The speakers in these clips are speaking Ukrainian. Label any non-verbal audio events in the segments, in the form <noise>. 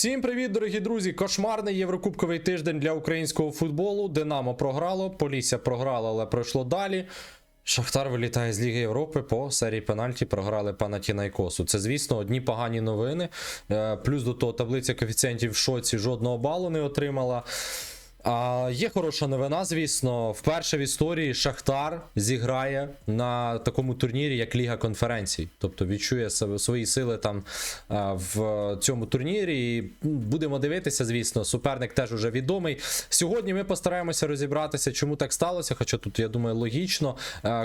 Всім привіт, дорогі друзі! Кошмарний єврокубковий тиждень для українського футболу. Динамо програло, Полісся програла, але пройшло далі. Шахтар вилітає з Ліги Європи по серії пенальті. Програли Панатінайкосу. Це, звісно, одні погані новини. Е, Плюс до того таблиця коефіцієнтів в шоці жодного балу не отримала. А є хороша новина, звісно. Вперше в історії Шахтар зіграє на такому турнірі, як Ліга конференцій. Тобто відчує свої сили там в цьому турнірі. І будемо дивитися, звісно. Суперник теж уже відомий. Сьогодні ми постараємося розібратися, чому так сталося. Хоча тут, я думаю, логічно.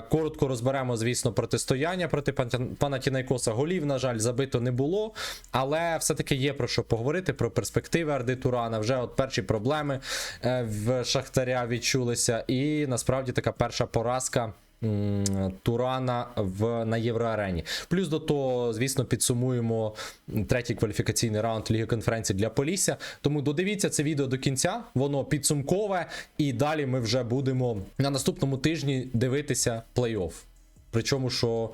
Коротко розберемо, звісно, протистояння проти Пантя- Панатінайкоса. Голів, на жаль, забито не було. Але все-таки є про що поговорити, про перспективи Арди Турана. Вже от перші проблеми в Шахтаря відчулися. І насправді така перша поразка. Турана в на Євроарені. Плюс до того, звісно, підсумуємо третій кваліфікаційний раунд Ліги конференції для Полісся. Тому додивіться це відео до кінця, воно підсумкове, і далі ми вже будемо на наступному тижні дивитися плей-офф. Причому, що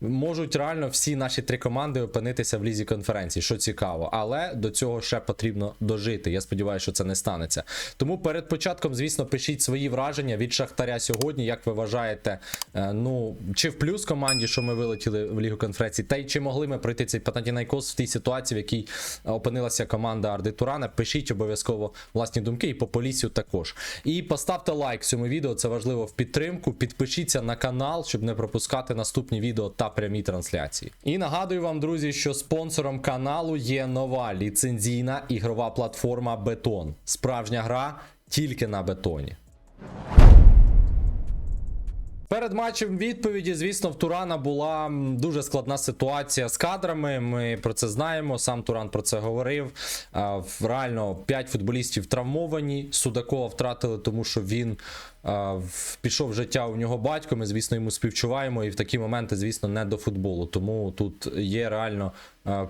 можуть реально всі наші три команди опинитися в лізі конференції, що цікаво. Але до цього ще потрібно дожити. Я сподіваюся, що це не станеться. Тому перед початком, звісно, пишіть свої враження від Шахтаря сьогодні. Як ви вважаєте, е, ну чи в плюс команді, що ми вилетіли в лігу конференції, та й чи могли ми пройти цей Панатінайкос в тій ситуації, в якій опинилася команда Арди Турана? Пишіть обов'язково власні думки і по полісю також. І поставте лайк цьому відео, це важливо в підтримку. Підпишіться на канал, щоб не пропускати наступні відео та прямі трансляції. І нагадую вам, друзі, що спонсором каналу є нова ліцензійна ігрова платформа Бетон. Справжня гра тільки на бетоні. Перед матчем відповіді, звісно, в Турана була дуже складна ситуація з кадрами. Ми про це знаємо. Сам Туран про це говорив. Реально 5 футболістів травмовані. Судакова втратили, тому що він пішов в життя у нього батько. Ми, звісно, йому співчуваємо. І в такі моменти, звісно, не до футболу. Тому тут є реально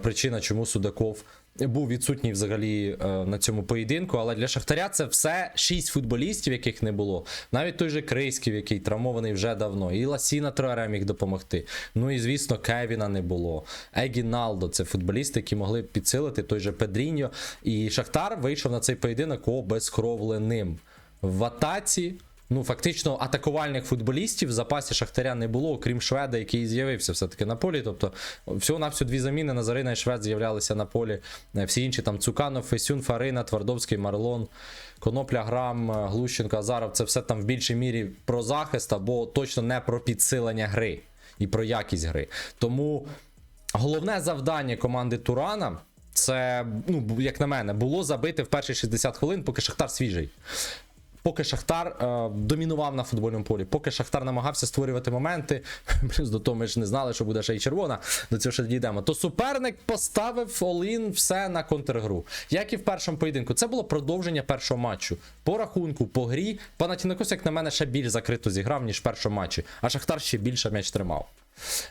причина, чому Судаков був відсутній взагалі е, на цьому поєдинку. Але для Шахтаря це все шість футболістів, яких не було. Навіть той же Крейськів, який травмований вже давно. І Ласіна Троаре міг допомогти. Ну і звісно, Кевіна не було. Егіналдо це футболісти, які могли підсилити той же Педріньо. І Шахтар вийшов на цей поєдинок обезкровленим. В атаці. Ну, фактично, атакувальних футболістів в запасі Шахтаря не було, окрім Шведа, який з'явився все-таки на полі. Тобто, всього на всю дві заміни Назарина і Швед з'являлися на полі. Е, Всі інші там Цуканов, Фесюн, Фарина, Твардовський, Марлон, Конопля, Грам, е, Глущенко, Азаров. Це все там в більшій мірі про захист або точно не про підсилення гри і про якість гри. Тому головне завдання команди Турана. Це, ну, як на мене, було забити в перші 60 хвилин, поки Шахтар свіжий. Поки Шахтар е, домінував на футбольному полі, поки Шахтар намагався створювати моменти, <laughs> плюс до того ми ж не знали, що буде ще й червона, до цього ще дійдемо. То суперник поставив Олін все на контргру. Як і в першому поєдинку. Це було продовження першого матчу. По рахунку, по грі, Панатінакос, як на мене, ще більш закрито зіграв, ніж в першому матчі, а Шахтар ще більше м'яч тримав.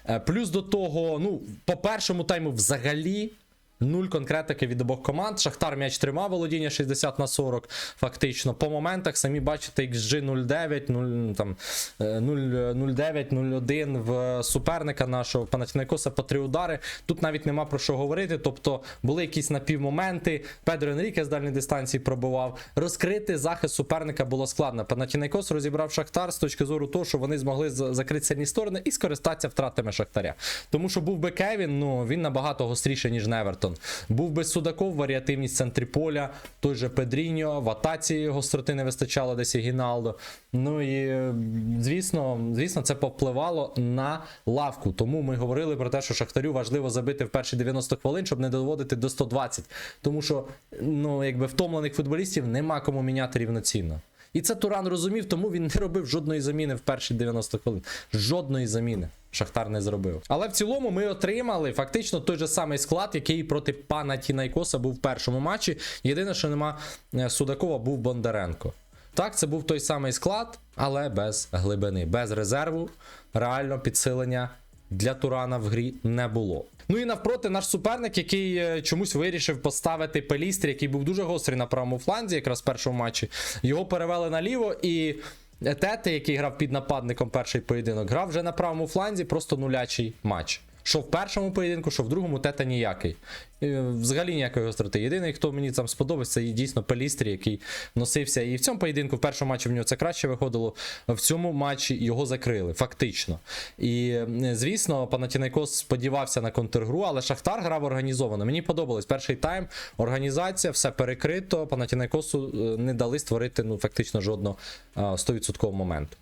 Е, Плюс до того, ну, по першому тайму взагалі. Нуль конкретики від обох команд. Шахтар м'яч тримав володіння 60 на 40. Фактично. По моментах самі бачите, XG 0,9, 0, там, е, 0,09, 0,1 в суперника нашого Панатінайкоса по три удари. Тут навіть нема про що говорити. Тобто були якісь напівмоменти. Педро Енріке з дальньої дистанції пробував. Розкрити захист суперника було складно. Панатінайкос розібрав Шахтар з точки зору того, що вони змогли за- закрити сильні сторони і скористатися втратами Шахтаря. Тому що був би Кевін, ну він набагато гостріше, ніж Невертон. Був би Судаков, варіативність в центрі поля, той же Педріньо, в атаці гостроти не вистачало десь і Гіналдо. Ну і е, звісно, звісно, це повпливало на лавку. Тому ми говорили про те, що Шахтарю важливо забити в перші 90 хвилин, щоб не доводити до 120. Тому що ну, якби втомлених футболістів нема кому міняти рівноцінно. І це Туран розумів, тому він не робив жодної заміни в перші 90 хвилин. Жодної заміни. Шахтар не зробив. Але в цілому ми отримали фактично той же самий склад, який проти пана Тінайкоса був в першому матчі. Єдине, що нема е, Судакова, був Бондаренко. Так, це був той самий склад, але без глибини, без резерву. Реально підсилення для Турана в грі не було. Ну і навпроти наш суперник, який е, чомусь вирішив поставити Пелістрі, який був дуже гострий на правому фланзі, якраз в першому матчі. Його перевели наліво і. Тете, який грав під нападником перший поєдинок, грав вже на правому фланзі, просто нулячий матч. Що в першому поєдинку, що в другому тета ніякий. Взагалі ніякої гостроти. Єдиний, хто мені там сподобався, це дійсно Пелістрі, який носився. І в цьому поєдинку, в першому матчі в нього це краще виходило. В цьому матчі його закрили, фактично. І звісно, Панатінайкос сподівався на контргру, але Шахтар грав організовано. Мені подобалось перший тайм, організація, все перекрито. Панатінайкосу е, не дали створити ну, фактично жодного е, 100% моменту.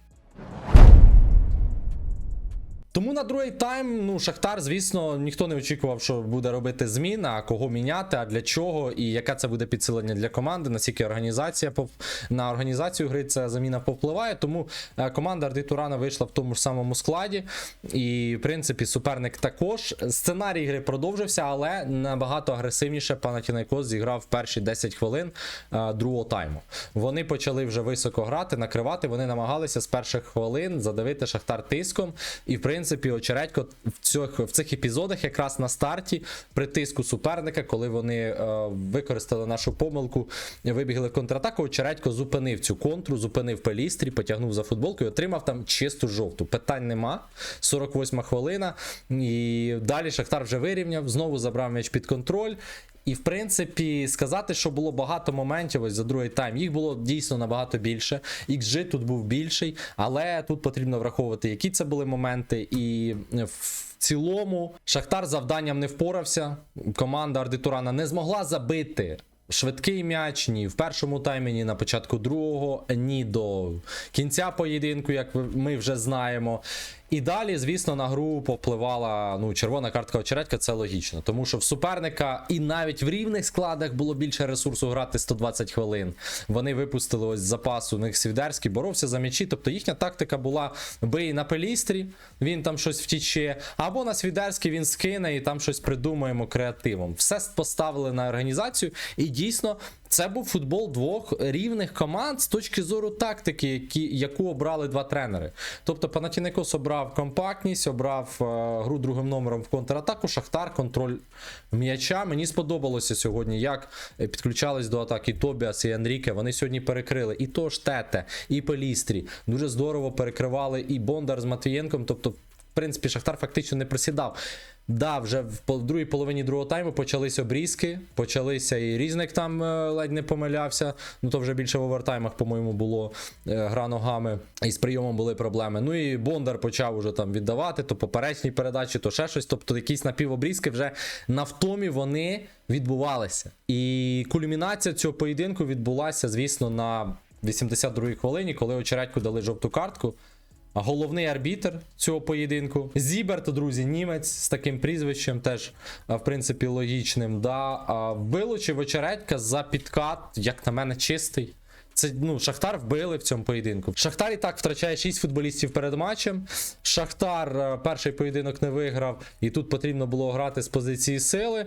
Тому на другий тайм, ну, Шахтар, звісно, ніхто не очікував, що буде робити зміна, а кого міняти, а для чого, і яке це буде підсилення для команди, наскільки організація на організацію гри ця заміна повпливає. Тому е, команда Арди Турана вийшла в тому ж самому складі. І, в принципі, суперник також. Сценарій гри продовжився, але набагато агресивніше Панатінайкос зіграв перші 10 хвилин е, другого тайму. Вони почали вже високо грати, накривати. Вони намагалися з перших хвилин задавити Шахтар тиском. І, в принципі, Очередько в цих, в цих епізодах, якраз на старті, при тиску суперника, коли вони е, використали нашу помилку, вибігли в контратаку. Очередько зупинив цю контру, зупинив Пелістрі, потягнув за футболку і отримав там чисту жовту. Питань нема. 48 хвилина. І далі Шахтар вже вирівняв, знову забрав м'яч під контроль. І, в принципі, сказати, що було багато моментів ось за другий тайм. Їх було дійсно набагато більше. XG тут був більший, але тут потрібно враховувати, які це були моменти. І в цілому Шахтар завданням не впорався. Команда Ардитурана не змогла забити. Швидкий м'яч ні в першому таймі, ні на початку другого, ні до кінця поєдинку, як ми вже знаємо. І далі, звісно, на гру попливала ну, червона картка очередька, це логічно. Тому що в суперника і навіть в рівних складах було більше ресурсу грати 120 хвилин. Вони випустили ось з запасу. У них Свідерський боровся за м'ячі. Тобто їхня тактика була бий на пелістрі, він там щось втіче, або на Свідерський він скине і там щось придумаємо креативом. Все поставили на організацію, і дійсно. Це був футбол двох рівних команд з точки зору тактики, які, яку обрали два тренери. Тобто Панатінекос обрав компактність, обрав е, гру другим номером в контратаку, Шахтар, контроль м'яча. Мені сподобалося сьогодні, як підключались до атаки Тобіас і Анріке. Вони сьогодні перекрили і Тош Тете, і Пелістрі. Дуже здорово перекривали і Бондар з Матвієнком. Тобто, в принципі, Шахтар фактично не присідав. Да, вже в другій половині другого тайму почались обрізки, почалися і різник там е, ледь не помилявся. Ну то вже більше в овертаймах, по-моєму, було е, гра ногами, і з прийомом були проблеми. Ну і Бондар почав уже там віддавати, то поперечні передачі, то ще щось. Тобто якісь напівобрізки вже на втомі вони відбувалися. І кульмінація цього поєдинку відбулася, звісно, на 82-й хвилині, коли очередьку дали жовту картку. Головний арбітр цього поєдинку. Зіберт, друзі, німець з таким прізвищем, теж, в принципі, логічним. Да. Вилучив очередька за підкат, як на мене, чистий. Це ну, Шахтар вбили в цьому поєдинку. Шахтар і так втрачає 6 футболістів перед матчем. Шахтар е, перший поєдинок не виграв, і тут потрібно було грати з позиції сили.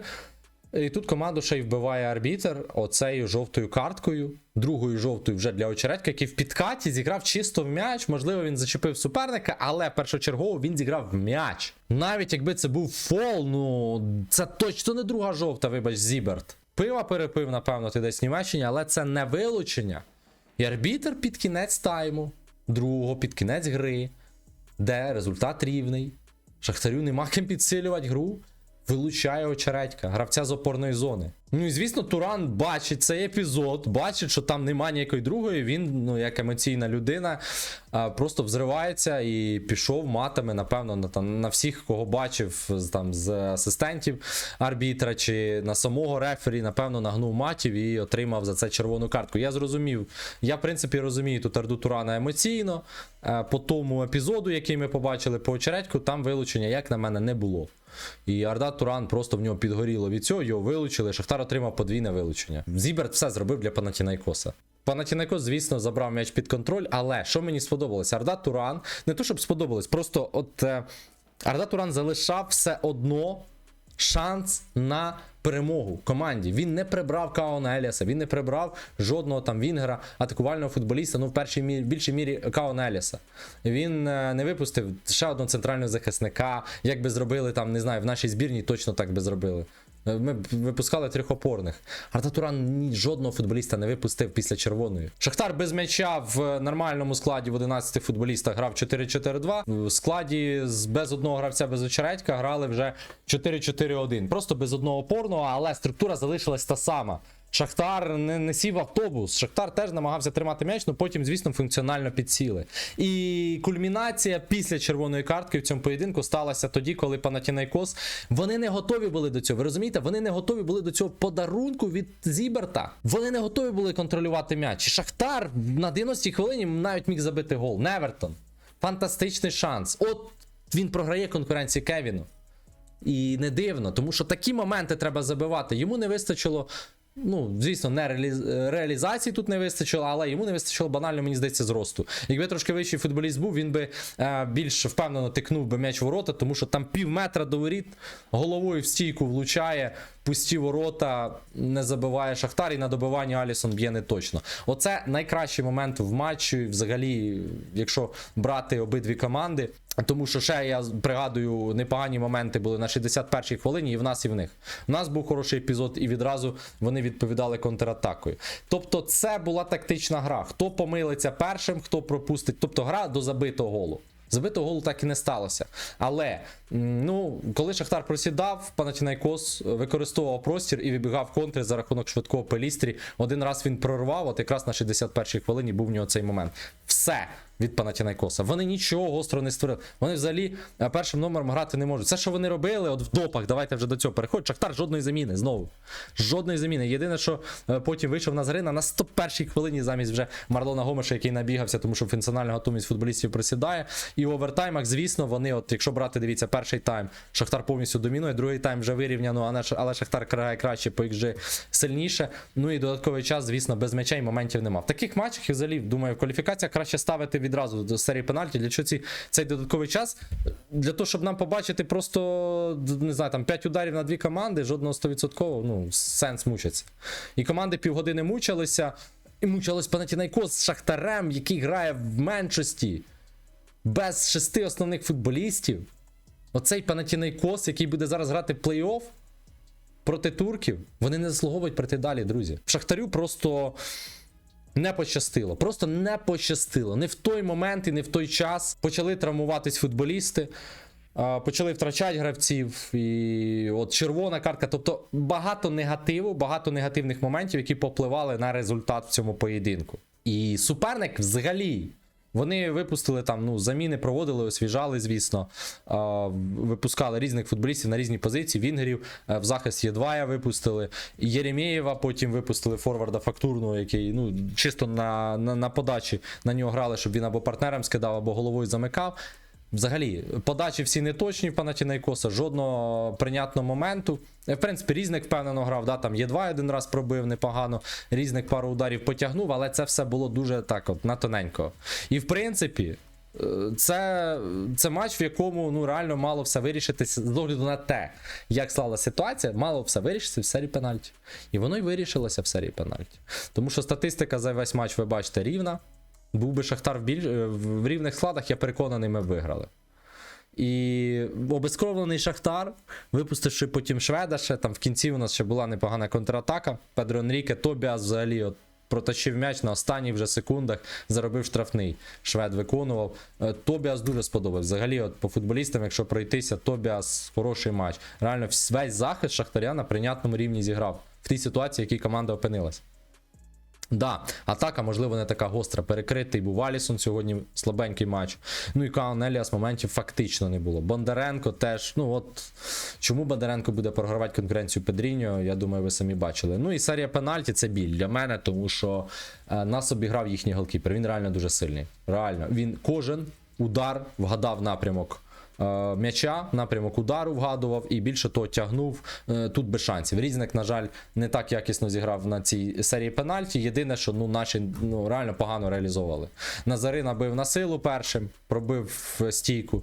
І тут команду ще й вбиває арбітер оцею жовтою карткою, другою жовтою вже для очередька, який в підкаті зіграв чисто в м'яч. Можливо, він зачепив суперника, але першочергово він зіграв в м'яч. Навіть якби це був фол, ну це точно не друга жовта, вибач, Зіберт. Пива перепив, напевно, ти десь в Німеччині, але це не вилучення. І арбітер під кінець тайму, другого, під кінець гри, де результат рівний. Шахтарю нема ким підсилювати гру. Вилучає очередька, гравця з опорної зони. Ну і звісно, Туран бачить цей епізод, бачить, що там нема ніякої другої. Він, ну як емоційна людина, просто взривається і пішов матами, напевно, на, там, на всіх, кого бачив там, з асистентів арбітра чи на самого рефері, напевно, нагнув матів і отримав за це червону картку. Я зрозумів. Я, в принципі, розумію тут Арду Турана емоційно. По тому епізоду, який ми побачили по очередьку, там вилучення, як на мене, не було. І Арда Туран просто в нього підгоріло від цього, його вилучили. Шахтар отримав подвійне вилучення. Зіберт все зробив для Панатінайкоса. Панатінайкос, звісно, забрав м'яч під контроль, але що мені сподобалось? Арда Туран, не то щоб сподобалось, просто от е, Арда Туран залишав все одно шанс на перемогу команді. Він не прибрав Каона Еліаса, він не прибрав жодного там Вінгера, атакувального футболіста. Ну, в першій мірі, більшій мірі Каона Еліаса. Він е, не випустив ще одного центрального захисника. Як би зробили там, не знаю, в нашій збірні точно так би зробили. Е, Ми випускали трьох опорних. Арта Туран ні жодного футболіста не випустив після червоної. Шахтар без м'яча в нормальному складі в 11 футболістах грав 4-4-2. В складі з без одного гравця без очередька грали вже 4-4-1. Просто без одного опорного, але структура залишилась та сама. Шахтар не, не сів автобус. Шахтар теж намагався тримати м'яч, але потім, звісно, функціонально підсіли. І кульмінація після червоної картки в цьому поєдинку сталася тоді, коли Панатінайкос вони не готові були до цього. Ви розумієте? Вони не готові були до цього подарунку від Зіберта. Вони не готові були контролювати м'яч. Шахтар на 90-й хвилині навіть міг забити гол. Невертон. Фантастичний шанс. От він програє конкуренції Кевіну. І не дивно, тому що такі моменти треба забивати. Йому не вистачило. Ну, звісно, не реалі- реалізації тут не вистачило, але йому не вистачило банально, мені здається, зросту. Якби трошки вищий футболіст був, він би е, більш впевнено тикнув би м'яч ворота, тому що там пів метра до воріт, головою в стійку влучає, пусті ворота, не забиває Шахтар, і на добиванні Алісон б'є не точно. Оце найкращий момент в матчі, взагалі, якщо брати обидві команди. Тому що ще я пригадую, непогані моменти були на 61-й хвилині, і в нас, і в них. У нас був хороший епізод, і відразу вони відповідали контратакою. Тобто, це була тактична гра. Хто помилиться першим, хто пропустить. Тобто гра до забитого голу. Забитого голу так і не сталося. Але ну, коли Шахтар просідав, Панатінайкос використовував простір і вибігав контри за рахунок швидкого пелістрі. Один раз він прорвав, от якраз на 61-й хвилині був в нього цей момент. Все від Панатінайкоса. Вони нічого гостро не створили. Вони взагалі е, першим номером грати не можуть. Все, що вони робили, от в допах, давайте вже до цього переходь. Шахтар жодної заміни знову. Жодної заміни. Єдине, що е, потім вийшов Назарина на 101-й хвилині замість вже Марлона Гомеша, який набігався, тому що функціональна готовність футболістів просідає. І в овертаймах, звісно, вони, от якщо брати, дивіться, перший тайм Шахтар повністю домінує, другий тайм вже вирівняно, але, Шахтар грає краще по XG сильніше. Ну і додатковий час, звісно, без м'яча моментів нема. В таких матчах, взагалі, думаю, в кваліфікаціях краще ставити відразу до серії пенальті. Для чого ці, цей додатковий час? Для того, щоб нам побачити просто не знаю, там 5 ударів на дві команди, жодного 100%, ну, сенс мучиться. І команди півгодини мучилися. І мучились Панатінайкос з Шахтарем, який грає в меншості без шести основних футболістів. Оцей Панатінайкос, який буде зараз грати плей-офф проти турків, вони не заслуговують пройти далі, друзі. В Шахтарю просто не пощастило. Просто не пощастило. Не в той момент і не в той час почали травмуватись футболісти. Почали втрачати гравців, і от червона картка. Тобто багато негативу, багато негативних моментів, які попливали на результат в цьому поєдинку. І суперник взагалі. Вони випустили там, ну, заміни проводили, освіжали, звісно. Випускали різних футболістів на різні позиції. Вінгерів е, в захист Єдвая випустили. Єремєєва потім випустили форварда фактурного, який ну, чисто на, на, на подачі на нього грали, щоб він або партнерам скидав, або головою замикав. Взагалі, подачі всі неточні в Панатінайкоса, жодного прийнятного моменту. Е, В принципі, різник впевнено грав, да, там Є2 один раз пробив непогано, різник пару ударів потягнув, але це все було дуже так, от, на тоненько. І в принципі, е, це, це матч, в якому ну, реально мало все вирішитися з огляду на те, як склалася ситуація, мало все вирішитися в серії пенальті. І воно й вирішилося в серії пенальті. Тому що статистика за весь матч, ви бачите, рівна. Був би Шахтар в, біль... е, в рівних складах, я переконаний, ми б виграли. І обезкровлений Шахтар, випустивши потім Шведа, ще там в кінці у нас ще була непогана контратака. Педро Енріке Тобіас взагалі от проточив м'яч на останніх вже секундах, заробив штрафний. Швед виконував. Е, Тобіас дуже сподобався. Взагалі, от по футболістам, якщо пройтися, Тобіас хороший матч. Реально, весь захист Шахтаря на прийнятному рівні зіграв в тій ситуації, в якій команда опинилась. Да, атака, можливо, не така гостра. Перекритий був Алісон сьогодні слабенький матч. Ну і Каун Еліас моментів фактично не було. Бондаренко теж. Ну от чому Бондаренко буде програвати конкуренцію Педріньо, я думаю, ви самі бачили. Ну і серія пенальті це біль для мене, тому що е, нас обіграв їхній голкіпер. Він реально дуже сильний. Реально, він кожен удар вгадав напрямок. Е, М'яча, напрямок удару вгадував і більше того тягнув е, тут без шансів. Різник, на жаль, не так якісно зіграв на цій серії пенальті. Єдине, що ну, наші ну, реально погано реалізовували. Назарина бив на силу першим, пробив стійку.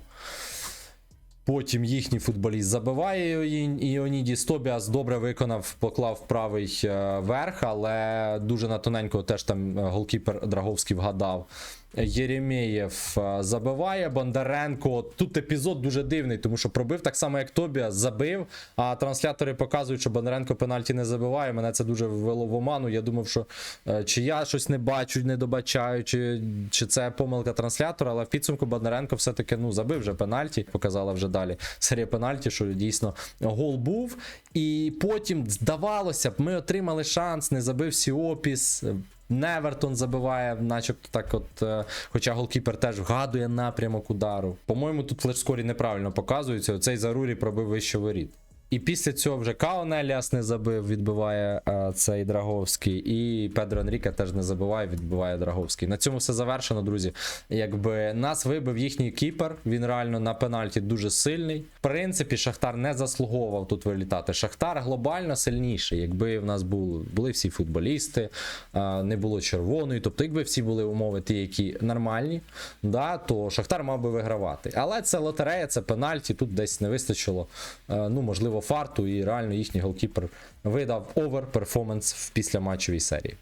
Потім їхній футболіст забиває Іоні- Іонідіс. Тобіас добре виконав, поклав правий е, верх, але дуже на тоненько теж там голкіпер Драговський вгадав. Єремєєв забиває. Бондаренко. Тут епізод дуже дивний, тому що пробив так само, як Тобіас, забив. А транслятори показують, що Бондаренко пенальті не забиває. Мене це дуже ввело в оману. Я думав, що е, чи я щось не бачу, не добачаю, чи, чи це помилка транслятора, але в підсумку Бондаренко все-таки ну, забив вже пенальті. Показала вже далі серія пенальті, що дійсно гол був. І потім здавалося б, ми отримали шанс, не забив Сіопіс. Невертон забиває, начебто так, от, е, хоча голкіпер теж вгадує напрямок удару. По-моєму, тут флешскорі неправильно показується. Оцей Зарурі пробив вище воріт. І після цього вже Каон Еліас не забив, відбиває е, цей Драговський. І Педро Енріке теж не забиває, відбиває Драговський. На цьому все завершено, друзі. Якби нас вибив їхній кіпер, він реально на пенальті дуже сильний. В принципі, Шахтар не заслуговував тут вилітати. Шахтар глобально сильніший. Якби в нас були, були всі футболісти, е, не було червоної. Тобто, якби всі були умови, ті, які нормальні, да, то Шахтар мав би вигравати. Але це лотерея, це пенальті. Тут десь не вистачило. е, Ну, можливо, фарту, і реально їхній голкіпер видав овер перформанс в післяматчовій серії.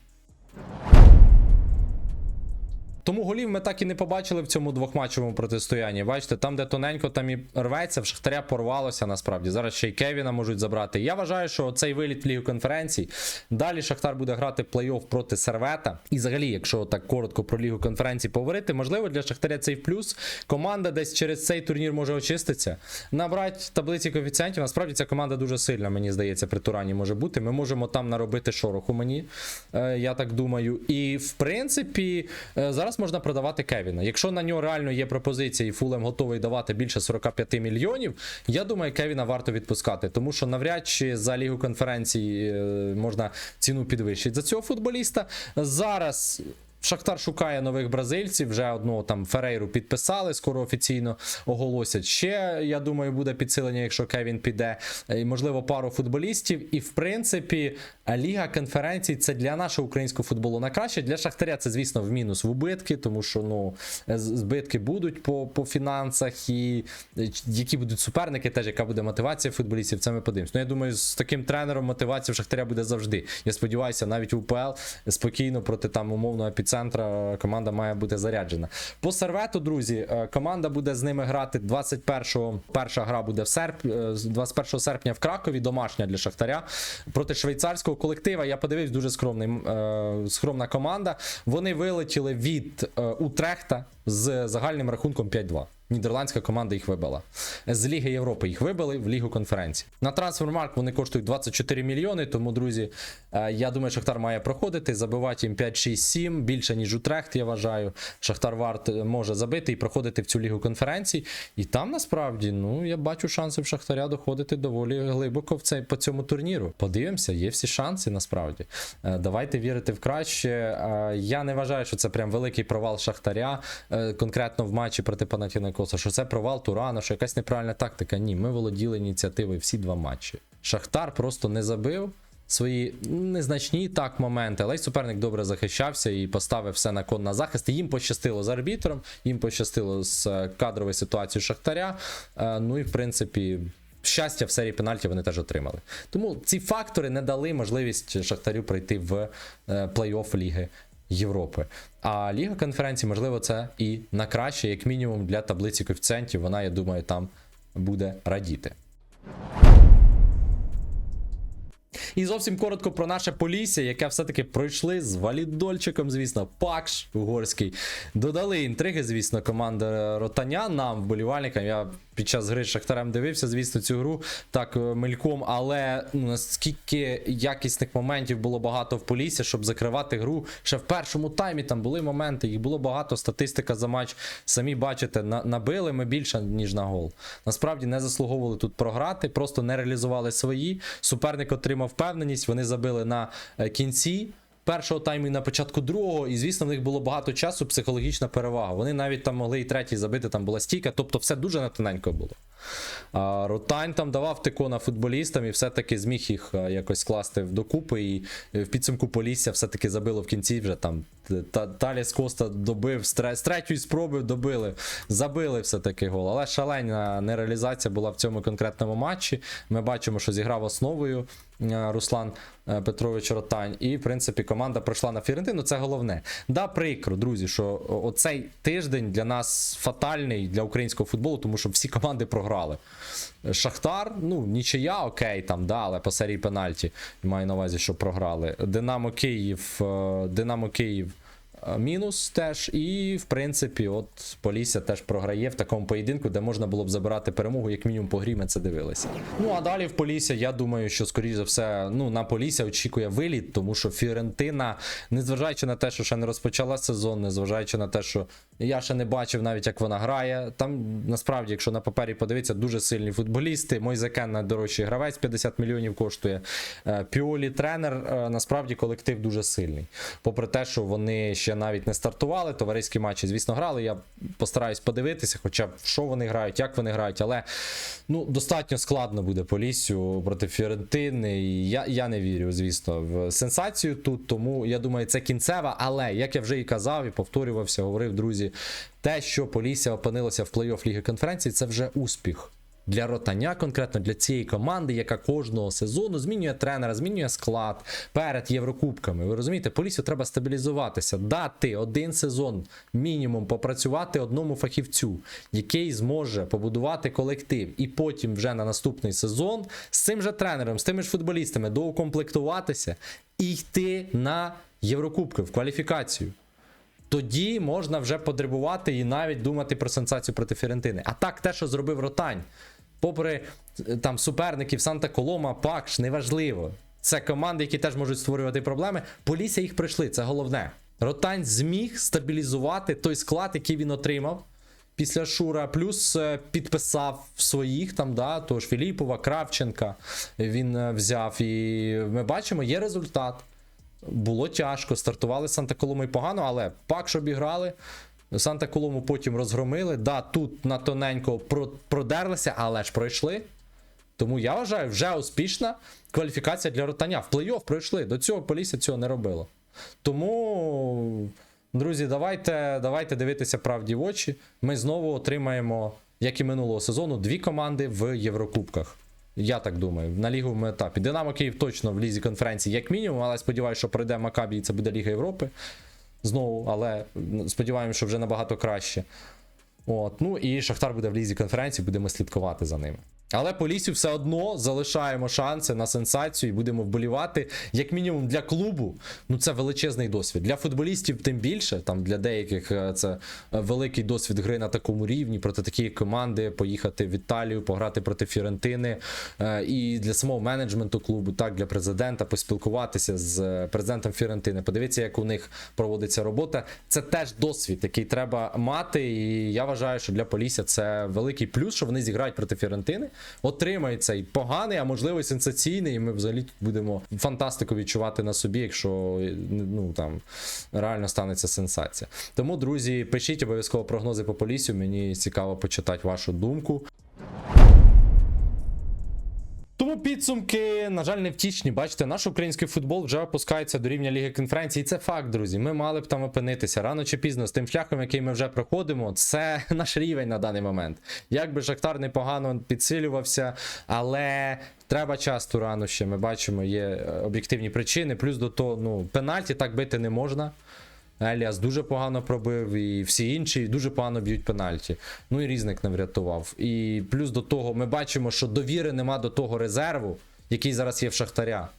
Тому голів ми так і не побачили в цьому двохматчевому протистоянні. Бачите, там, де тоненько, там і рветься, в Шахтаря порвалося насправді. Зараз ще й Кевіна можуть забрати. Я вважаю, що цей виліт в Лігу конференцій. Далі Шахтар буде грати плей-офф проти Сервета. І взагалі, якщо так коротко про Лігу конференцій поговорити, можливо, для Шахтаря цей плюс. Команда десь через цей турнір може очиститися. Набрати таблиці коефіцієнтів. Насправді ця команда дуже сильна, мені здається, при Турані може бути. Ми можемо там наробити шороху мені. Е, я так думаю. І в принципі, е, зараз можна продавати Кевіна. Якщо на нього реально є пропозиція і Фулем готовий давати більше 45 мільйонів, я думаю, Кевіна варто відпускати, тому що навряд чи за лігу конференцій е, можна ціну підвищити за цього футболіста. Зараз. Шахтар шукає нових бразильців. Вже одного там Ферейру підписали, скоро офіційно оголосять. Ще я думаю, буде підсилення, якщо Кевін піде, і можливо пару футболістів. І в принципі, Ліга конференцій це для нашого українського футболу на краще. Для Шахтаря це, звісно, в мінус в убитки, тому що ну збитки будуть по, по фінансах, і е, які будуть суперники, теж яка буде мотивація футболістів. Це ми подивимось. Ну я думаю, з таким тренером мотивація в Шахтаря буде завжди. Я сподіваюся, навіть в УПЛ спокійно проти там умовного епіцентра команда має бути заряджена. По сервету, друзі, е, команда буде з ними грати 21-го. Перша гра буде в серп... е, з 21 серпня в Кракові, домашня для Шахтаря проти швейцарського колектива. Я подивився, дуже скромний, е, скромна команда. Вони вилетіли від е, Утрехта з загальним рахунком 5-2. Нідерландська команда їх вибила. З Ліги Європи їх вибили в Лігу конференції. На трансфермарк вони коштують 24 мільйони. Тому, друзі, е, я думаю, Шахтар має проходити, забивати їм 5-6-7, більше, ніж Утрехт, я вважаю. Шахтар Варт може забити і проходити в цю лігу конференцій. І там насправді, ну, я бачу шанси в Шахтаря доходити доволі глибоко в цей, по цьому турніру. Подивимося, є всі шанси насправді. Е, Давайте вірити в краще. Е, Я не вважаю, що це прям великий провал Шахтаря, е, конкретно в матчі проти Панатінайкоса, що це провал Турана, що якась неправильна тактика. Ні, ми володіли ініціативою всі два матчі. Шахтар просто не забив. Свої незначні так моменти, але й суперник добре захищався і поставив все на кон на захист. Їм пощастило з арбітром, їм пощастило з е, кадровою ситуацією Шахтаря. Е, Ну і в принципі, щастя в серії пенальті вони теж отримали. Тому ці фактори не дали можливість Шахтарю пройти в е, плей-офф Ліги Європи. А Ліга конференції, можливо, це і на краще, як мінімум, для таблиці коефіцієнтів. Вона, я думаю, там буде радіти. І зовсім коротко про наше Полісся, яке все-таки пройшли з валідольчиком, звісно, Пакш Угорський. Додали інтриги, звісно, команда Ротаня нам, вболівальникам. Я під час гри з Шахтарем дивився, звісно, цю гру так е, мельком, але ну, наскільки якісних моментів було багато в Полісся, щоб закривати гру. Ще в першому таймі там були моменти, їх було багато. Статистика за матч. Самі бачите, на, набили ми більше, ніж на гол. Насправді не заслуговували тут програти, просто не реалізували свої. Суперник отримав впевненість, вони забили на е, кінці. Першого тайму і на початку другого, і звісно, в них було багато часу, психологічна перевага. Вони навіть там могли і третій забити, там була стійка, тобто все дуже натоненько було. А, Ротань там давав тикона футболістам і все-таки зміг їх е, якось скласти докупи. І е, в підсумку Полісся все-таки забило в кінці вже там. Таліс Коста добив з, третьої спроби добили, забили все-таки гол. Але шалена нереалізація була в цьому конкретному матчі. Ми бачимо, що зіграв основою Руслан е, Петрович Ротань. І, в принципі, команда пройшла на Фірентину. Це головне. Да, прикро, друзі, що оцей тиждень для нас фатальний для українського футболу, тому що всі команди програли. Шахтар, ну, нічия, окей, там, да, але по серії пенальті маю на увазі, що програли. Динамо Київ, е, Динамо Київ. Е, Мінус теж, і в принципі, от Полісся теж програє в такому поєдинку, де можна було б забирати перемогу, як мінімум по грі ми це дивилися. Ну а далі в Полісся, я думаю, що скоріш за все, ну на Полісся очікує виліт, тому що Фіорентина, незважаючи на те, що ще не розпочала сезон, незважаючи на те, що я ще не бачив навіть, як вона грає. Там насправді, якщо на папері подивитися, дуже сильні футболісти. Мойзекен найдорожчий гравець 50 мільйонів коштує. Е, Піолі тренер. е, Насправді колектив дуже сильний. Попри те, що вони ще навіть не стартували, товариські матчі, звісно, грали. Я постараюсь подивитися, хоча б що вони грають, як вони грають, але ну достатньо складно буде Поліссю проти Фіорентини. І я, я не вірю, звісно, в сенсацію тут. Тому я думаю, це кінцева. Але як я вже і казав, і повторювався, говорив, друзі, те, що Полісся опинилося в плей-офф Ліги конференції, це вже успіх. Для ротання, конкретно для цієї команди, яка кожного сезону змінює тренера, змінює склад перед Єврокубками. Ви розумієте, Полісю треба стабілізуватися, дати один сезон мінімум попрацювати одному фахівцю, який зможе побудувати колектив, і потім вже на наступний сезон з цим же тренером, з тими ж футболістами доукомплектуватися і йти на Єврокубки в кваліфікацію тоді можна вже подрибувати і навіть думати про сенсацію проти Фіорентини. А так, те, що зробив Ротань, попри е, там суперників Санта Колома, Пакш, неважливо. Це команди, які теж можуть створювати проблеми. Полісся їх прийшли, це головне. Ротань зміг стабілізувати той склад, який він отримав. Після Шура, плюс е, підписав своїх там, да, тож Філіпова, Кравченка він е, взяв. І ми бачимо, є результат. Було тяжко, стартували Санта Колому і погано, але пак обіграли. Санта Колому потім розгромили. Да, тут на тоненько продерлися, але ж пройшли. Тому я вважаю, вже успішна кваліфікація для ротання. В плей-офф пройшли. До цього Полісся цього не робило. Тому, друзі, давайте, давайте дивитися правді в очі. Ми знову отримаємо, як і минулого сезону, дві команди в Єврокубках. Я так думаю, на ліговому етапі. Динамо Київ точно в лізі конференції, як мінімум, але сподіваюся, що пройде Макабі і це буде Ліга Європи. Знову, але сподіваємося, що вже набагато краще. От, ну і Шахтар буде в лізі конференції, будемо слідкувати за ними. Але по лісі все одно залишаємо шанси на сенсацію і будемо вболівати. Як мінімум для клубу, ну це величезний досвід. Для футболістів тим більше, там для деяких е, це е, великий досвід гри на такому рівні проти такої команди, поїхати в Італію, пограти проти Фіорентини. Е, І для самого менеджменту клубу, так для президента, поспілкуватися з президентом Фіорентини. Подивіться, як у них проводиться робота. Це теж досвід, який треба мати. І я вважаю, що для Полісся це великий плюс, що вони зіграють проти Фіорентини, отримають цей поганий, а можливо і сенсаційний. І ми взагалі тут будемо фантастику відчувати на собі, якщо ну там реально станеться сенсація. Тому, друзі, пишіть обов'язково прогнози по полісю. Мені цікаво почитати вашу думку. Тому підсумки, на жаль, невтішні. Бачите, наш український футбол вже опускається до рівня Ліги конференції. І це факт, друзі. Ми мали б там опинитися рано чи пізно з тим шляхом, який ми вже проходимо. Це <laughs> наш рівень на даний момент. Як би Шахтар непогано підсилювався, але треба час Турану ще. Ми бачимо, є е, об'єктивні причини. Плюс до того, ну, пенальті так бити не можна. Еліас дуже погано пробив, і всі інші дуже погано б'ють пенальті. Ну і різник не врятував. І плюс до того, ми бачимо, що довіри нема до того резерву, який зараз є в Шахтаря.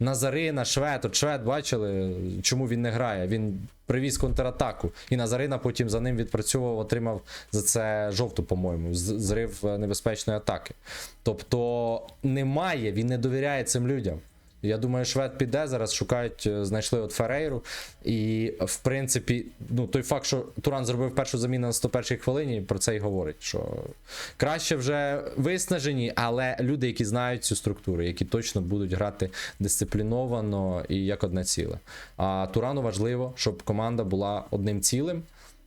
Назарина, Швед, от Швед бачили, чому він не грає. Він привіз контратаку. І Назарина потім за ним відпрацьовував, отримав за це жовту, по-моєму, зрив е, небезпечної атаки. Тобто немає, він не довіряє цим людям. Я думаю, швед піде зараз, шукають, е, знайшли от Ферейру. І в принципі, ну той факт, що Туран зробив першу заміну на 101-й хвилині, про це й говорить. Що краще вже виснажені, але люди, які знають цю структуру, які точно будуть грати дисципліновано і як одне ціле. А Турану важливо, щоб команда була одним цілим.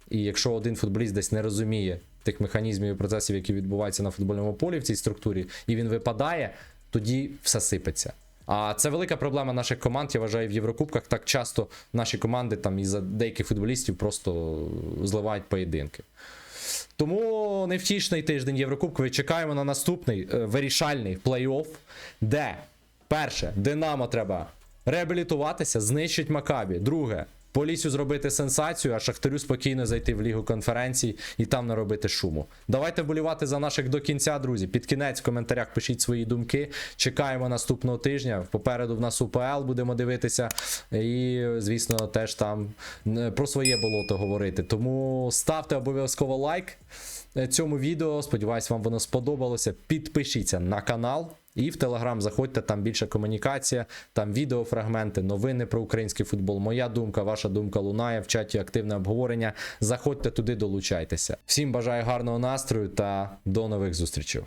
І якщо один футболіст десь не розуміє тих механізмів і процесів, які відбуваються на футбольному полі в цій структурі, і він випадає, тоді все сипеться. А це велика проблема наших команд. Я вважаю, в Єврокубках так часто наші команди там із-за деяких футболістів просто зливають поєдинки. Тому невтішний тиждень Єврокубковий. Чекаємо на наступний е, вирішальний плей-офф, де Перше, Динамо треба реабілітуватися, знищить Макабі. Друге, Полісю зробити сенсацію, а Шахтарю спокійно зайти в лігу конференцій і там наробити шуму. Давайте вболівати за наших до кінця, друзі. Під кінець в коментарях пишіть свої думки. Чекаємо наступного тижня. Попереду в нас УПЛ будемо дивитися. І, звісно, теж там е, про своє болото говорити. Тому ставте обов'язково лайк е, цьому відео. Сподіваюсь, вам воно сподобалося. Підпишіться на канал. І в Телеграм заходьте, там більше комунікація, там відеофрагменти, новини про український футбол. Моя думка, ваша думка лунає в чаті активне обговорення. Заходьте туди, долучайтеся. Всім бажаю гарного настрою та до нових зустрічей.